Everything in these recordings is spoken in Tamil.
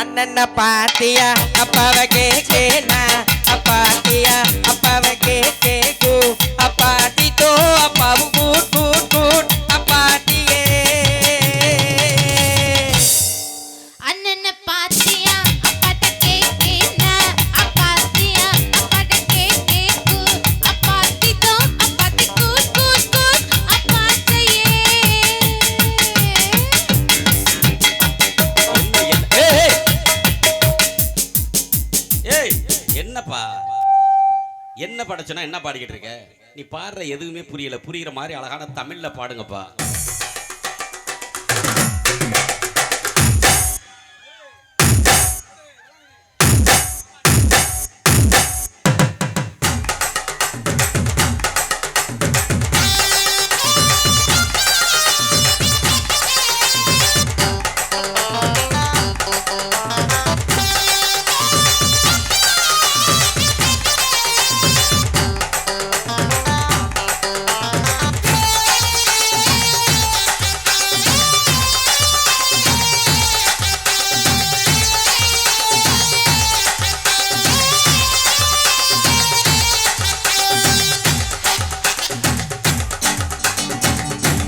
அண்ணன பாத்தியா அப்பாவ கேக்கேனா அப்பாத்தியா அப்பாவ கேக்கேகு அப்பாத்தி என்ன படைச்சனா என்ன பாடிக்கிட்டு இருக்க? நீ பாடுற எதுவுமே புரியல. புரியுற மாதிரி அழகான தமிழ்ல பாடுங்கப்பா.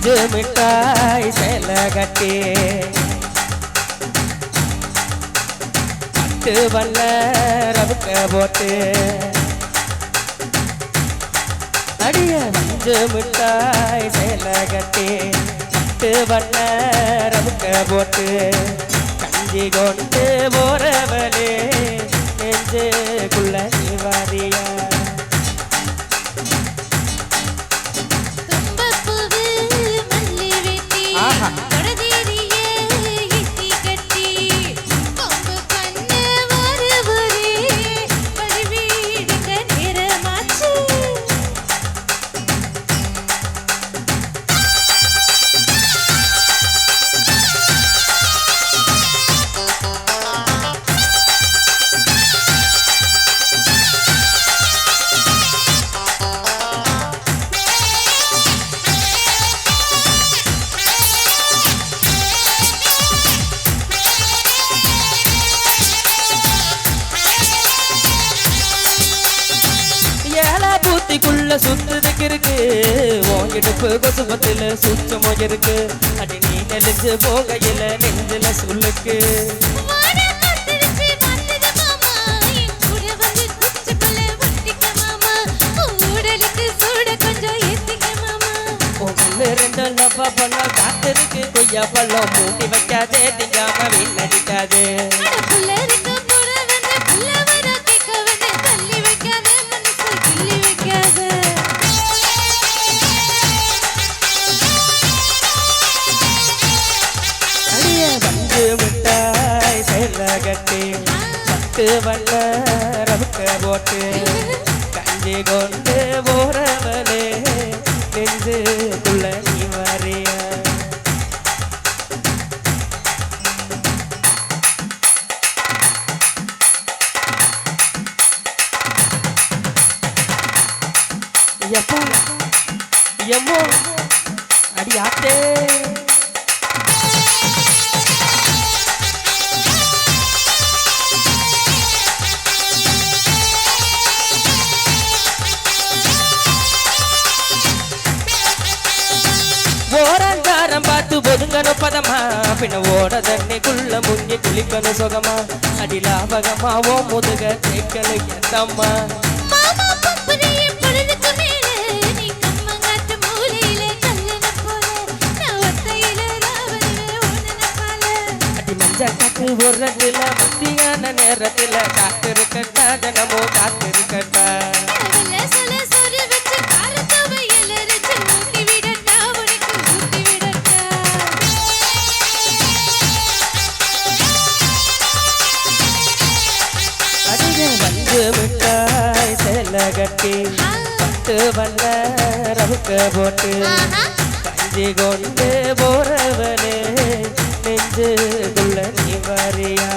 இது மிட்டாய் சேல கட்டி. பட்டு வல்ல ரவுக்க போட்டு. அடிய வந்து மிட்டாய் சேல கட்டி. பட்டு வல்ல ரவுக்க போட்டு. கஞ்சி கொண்டு போறவளே நெஞ்சுக்குள்ள நீ ஏழா பூத்திக்குள்ள சுத்துதுக்கு இருக்கு உன் இடுப்பு கொசுபத்துல இருக்கு. அடி நீ நெலிஞ்சு போகையில நெஞ்சில சொல்லுக்கு கொஞ்சம் பழம் காத்திருக்கு. கொய்யா பழம் மூடி வைக்காதே திங்காம வீணடிக்காதே. சேல கட்டி வல்ல ரவுக்க போட்டு கஞ்சி கொண்டு போறவனே நெஞ்சுக்குள்ள நீ வரியா? எப்போ எம்மோ அடி ஆத்தே. பம்பரையே பொழுதுக்கு மேல நீ கம்மங்காட்டு மூலையில கல்லன போல நான் ஒத்தையில ராவலில ஓனன பால. அடி மஞ்ச காத்து உரத்துல மத்தியான நேரத்துல காத்திருக்கட்டா ஜனமோ காத்திருக்கட்டா. கட்டி பட்டு வல்ல ரவுக்க போட்டு கஞ்சி கொண்டு போறவனே நெஞ்சு நெஞ்சுக்குள்ள நீ வரியா?